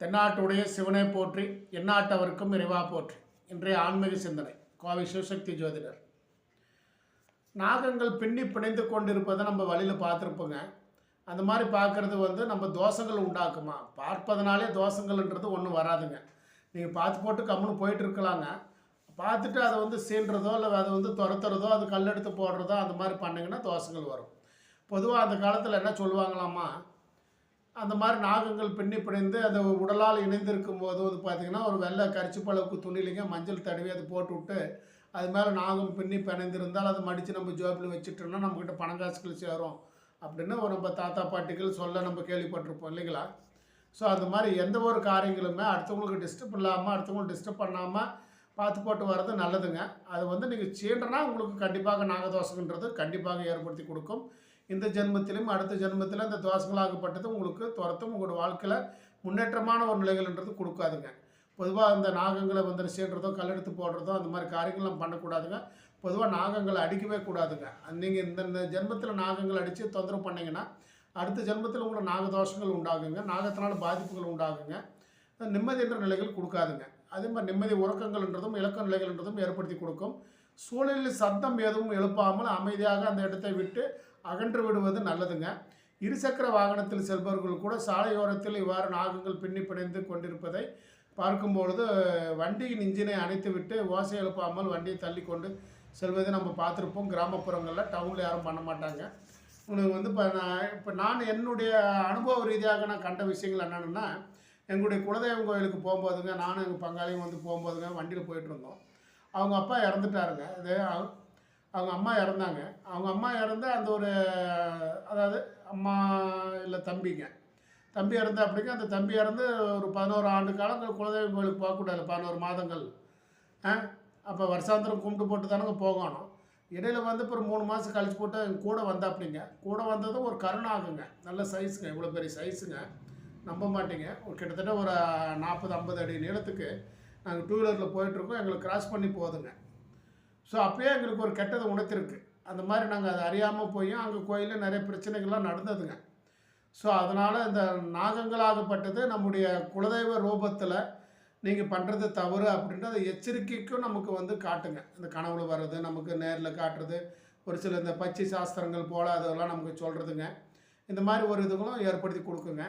தென்னாட்டுடைய சிவனை போற்றி எந்நாட்டவருக்கும் இறைவா போற்றி. இன்றைய ஆன்மீக சிந்தனை கோவை சிவசக்தி ஜோதிடர். நாகங்கள் பின்னி பிணைந்து கொண்டிருப்பதை நம்ம வழியில் பார்த்துருப்போங்க. அந்த மாதிரி பார்க்குறது வந்து நம்ம தோஷங்கள் உண்டாக்குமா? பார்ப்பதனாலே தோஷங்கள்ன்றது ஒன்றும் வராதுங்க. நீங்கள் பார்த்து போட்டு கம்முன்னு போயிட்டு இருக்கலாங்க. பார்த்துட்டு அதை வந்து சீன்றதோ இல்லை அதை வந்து துரத்துறதோ அது கல் எடுத்து போடுறதோ அந்த மாதிரி பண்ணிங்கன்னா தோஷங்கள் வரும். பொதுவாக அந்த காலத்தில் என்ன சொல்லுவாங்களாமா அந்த மாதிரி நாகங்கள் பின்னி பிணைந்து அந்த உடலால் இணைந்திருக்கும் போது வந்து பார்த்திங்கன்னா ஒரு வெள்ளை கரிச்சிப்பளவுக்கு துணிலிங்க மஞ்சள் தடவி அதை போட்டு விட்டு அது மேலே நாகம் பின்னி பிணைந்திருந்தால் அதை மடித்து நம்ம ஜோப்பில் வச்சுட்டோம்னா நம்மக்கிட்ட பணங்காசுகள் சேரும் அப்படின்னு ஒரு நம்ம தாத்தா பாட்டிகள் சொல்ல நம்ம கேள்விப்பட்டிருப்போம் இல்லைங்களா? ஸோ அந்த மாதிரி எந்த ஒரு காரியங்களுமே அடுத்தவங்களுக்கு டிஸ்டர்ப் இல்லாமல் அடுத்தவங்களுக்கு டிஸ்டர்ப் பண்ணாமல் பார்த்து போட்டு வர்றது நல்லதுங்க. அது வந்து நீங்கள் சீண்டனா உங்களுக்கு கண்டிப்பாக நாகதோஷங்கன்றது கண்டிப்பாக ஏற்படுத்தி கொடுக்கும். இந்த ஜென்மத்திலும் அடுத்த ஜென்மத்தில் இந்த தோஷங்களாகப்பட்டது உங்களுக்கு துரத்தும் உங்களோட வாழ்க்கையில் முன்னேற்றமான ஒரு நிலைகள்ன்றது கொடுக்காதுங்க. பொதுவாக அந்த நாகங்களை வந்து சேர்றதோ கல்லெடுத்து போடுறதோ அந்த மாதிரி காரியங்கள்லாம் பண்ணக்கூடாதுங்க. பொதுவாக நாகங்களை அடிக்கவே கூடாதுங்க. நீங்கள் இந்த இந்த ஜென்மத்தில் நாகங்கள் அடித்து தொந்தரவு பண்ணிங்கன்னா அடுத்த ஜென்மத்தில் உங்களுக்கு நாகதோஷங்கள் உண்டாகுங்க. நாகத்தினால பாதிப்புகள் உண்டாகுங்க. நிம்மதி என்ற நிலைகள் கொடுக்காதுங்க. அதே மாதிரி நிம்மதி உறக்கங்கள்ன்றதும் இலக்க நிலைகள்ன்றதும் ஏற்படுத்தி கொடுக்கும். சூழலில் சத்தம் எதுவும் எழுப்பாமல் அமைதியாக அந்த இடத்தை விட்டு அகன்று விடுவது நல்லதுங்க. இருசக்கர வாகனத்தில் செல்பவர்கள் கூட சாலையோரத்தில் இவ்வாறு நாகங்கள் பின்னி பிணைந்து கொண்டிருப்பதை பார்க்கும்பொழுது வண்டியின் இன்ஜினை அணைத்து விட்டு ஓசை எழுப்பாமல் வண்டியை தள்ளி கொண்டு செல்வதை நம்ம பார்த்துருப்போம். கிராமப்புறங்களில் டவுனில் யாரும் பண்ண மாட்டாங்க. உனக்கு வந்து இப்போ நான் இப்போ நான் என்னுடைய அனுபவ ரீதியாக நான் கண்ட விஷயங்கள் என்னென்னா எங்களுடைய குலதெய்வம் கோயிலுக்கு போகும்போதுங்க நானும் எங்கள் பங்காளியும் வந்து போகும்போதுங்க வண்டியில் போயிட்டுருந்தோம் அவங்க அப்பா இறந்துட்டாருங்க. இது அவங்க அம்மா இறந்தாங்க. அவங்க அம்மா இறந்து அந்த ஒரு அதாவது அம்மா இல்லை தம்பிங்க. தம்பி இறந்து அப்படிங்க அந்த தம்பி இறந்து ஒரு பதினோரு ஆண்டு காலம் குலதெய்வ குலதெய்வம் கோயிலுக்கு போகக்கூடாது பதினோரு மாதங்கள். ஆ? அப்போ வருஷாந்திரம் கும்பிட்டு போட்டு தானங்க போகணும். இடையில வந்து இப்போ ஒரு மூணு மாதம் கழிச்சு போட்டு எங்கள் கூட வந்தாப்பிடிங்க. கூட வந்ததும் ஒரு கருணாகுங்க நல்ல சைஸுங்க. இவ்வளோ பெரிய சைஸுங்க. நம்ப மாட்டீங்க. ஒரு கிட்டத்தட்ட ஒரு நாற்பது ஐம்பது அடி நீளத்துக்கு நாங்கள் டூ வீலரில் போயிட்டுருக்கோம் எங்களுக்கு கிராஸ் பண்ணி போகுதுங்க ஸோ அப்போயே எங்களுக்கு ஒரு கெட்டதை உணர்த்திருக்கு. அந்த மாதிரி நாங்கள் அதை அறியாமல் போய் அங்கே கோயிலில் நிறைய பிரச்சனைகள்லாம் நடந்ததுங்க. ஸோ அதனால் இந்த நாகங்களாகப்பட்டது நம்முடைய குலதெய்வ ரூபத்தில் நீங்கள் பண்ணுறது தவறு அப்படின்றத எச்சரிக்கைக்கும் நமக்கு வந்து காட்டுங்க. இந்த கனவுல வர்றது நமக்கு நேரில் காட்டுறது ஒரு சில இந்த பச்சை சாஸ்திரங்கள் போல் அதெல்லாம் நமக்கு சொல்கிறதுங்க இந்த மாதிரி ஒரு இதுகளும் ஏற்படுத்தி கொடுக்குங்க.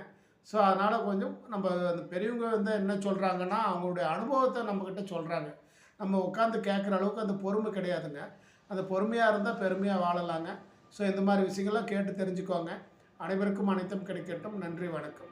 ஸோ அதனால் கொஞ்சம் நம்ம அந்த பெரியவங்க வந்து என்ன சொல்கிறாங்கன்னா அவங்களுடைய அனுபவத்தை நம்மக்கிட்ட சொல்கிறாங்க நம்ம உட்காந்து கேட்குற அளவுக்கு அந்த பொறுமை கிடையாதுங்க. அந்த பொறுமையாக இருந்தால் பெருமையாக வாழலாங்க. ஸோ இந்த மாதிரி விஷயங்கள்லாம் கேட்டு தெரிஞ்சுக்கோங்க. அனைவருக்கும் அனைத்தும் கிடைக்கட்டும். நன்றி வணக்கம்.